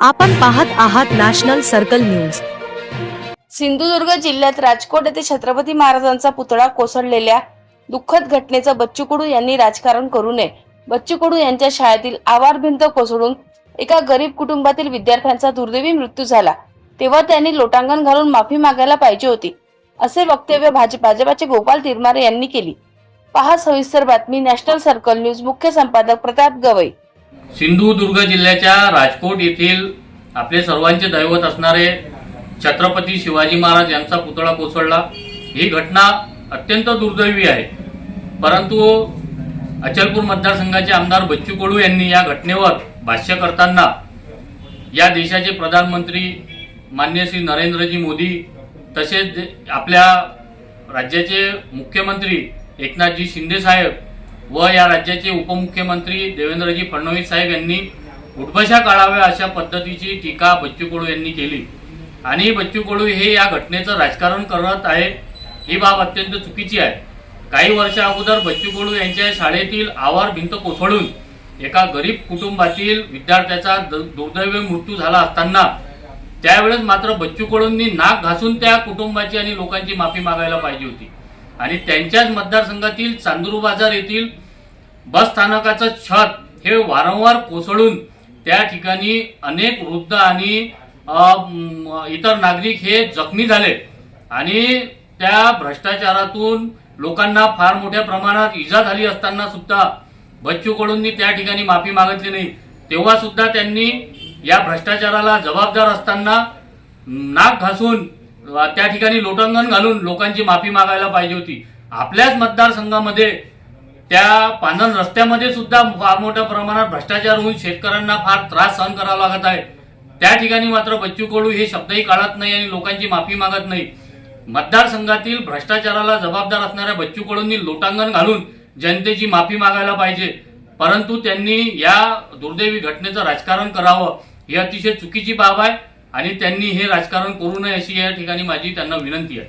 आपण पाहत आहात नॅशनल सर्कल न्यूज. सिंधुदुर्ग जिल्ह्यात राजकोट येथे छत्रपती महाराजांचा पुतळा कोसळलेल्या दुःखद घटनेचं बच्चू कडू यांनी राजकारण करू नये. बच्चू कडू यांच्या शाळेतील आवार भिंत कोसळून एका गरीब कुटुंबातील विद्यार्थ्यांचा दुर्दैवी मृत्यू झाला. तेव्हा त्यांनी लोटांगण घालून माफी मागायला पाहिजे होती असे वक्तव्य भाजपाचे गोपाल तिरमारे यांनी केली. पहा सविस्तर बातमी नॅशनल सर्कल न्यूज मुख्य संपादक प्रताप गवई. सिंधुदुर्ग जिल्ह्याच्या राजकोट येथील आपले सर्वांचे दैवत असणारे छत्रपती शिवाजी महाराज यांचा पुतळा कोसळला. ही घटना अत्यंत दुर्दैवी आहे. परंतु अचलपूर मतदारसंघाचे आमदार बच्चू कडू यांनी या घटनेवर भाष्य करताना या देशाचे प्रधानमंत्री मान्य श्री नरेंद्रजी मोदी तसेच आपल्या राज्याचे मुख्यमंत्री एकनाथजी शिंदे साहेब व या राज्याचे उपमुख्यमंत्री देवेंद्रजी फडणवीस साहेब यांनी उठबशा काढाव्या अशा पद्धतीची टीका बच्चू कडू यांनी केली. आणि बच्चू कडू हे या घटनेचं राजकारण करत आहे ही बाब अत्यंत चुकीची आहे. काही वर्षा अगोदर बच्चू कडू यांच्या शाळेतील आवार भिंत कोसळून एका गरीब कुटुंबातील विद्यार्थ्याचा द- दुर्दैवी मृत्यू झाला असताना त्यावेळेस मात्र बच्चू कडूंनी नाक घासून त्या कुटुंबाची आणि लोकांची माफी मागायला पाहिजे होती. आणि त्यांच्याच मतदारसंघातील चांदूर बाजार येथील बस स्थानकाचं छत हे वारंवार कोसळून त्या ठिकाणी अनेक वृद्ध आणि इतर नागरिक हे जखमी झाले. आणि त्या भ्रष्टाचारातून लोकांना फार मोठ्या प्रमाणात इजा झाली असताना सुद्धा बच्चू कडूंनी त्या ठिकाणी माफी मागितली नाही. तेव्हा सुद्धा त्यांनी या भ्रष्टाचाराला जबाबदार असताना नाक घासून त्या ठिकाणी लोटांगण घालून लोकांची माफी मागायला पाहिजे होती. आपल्याच मतदारसंघामध्ये त्या पानन रस्त्यामध्ये सुद्धा फार मोठ्या प्रमाणात भ्रष्टाचार होऊन शेतकऱ्यांना फार त्रास सहन करावा लागत आहे. त्या ठिकाणी मात्र बच्चू कडू हे शब्दही काढत नाही आणि लोकांची माफी मागत नाही. मतदारसंघातील भ्रष्टाचाराला जबाबदार असणाऱ्या बच्चू कडूंनी लोटांगण घालून जनतेची माफी मागायला पाहिजे. परंतु त्यांनी या दुर्दैवी घटनेचं राजकारण करावं ही अतिशय चुकीची बाब आहे. आणि त्यांनी हे राजकारण करू नये अशी या ठिकाणी माझी त्यांना विनंती आहे.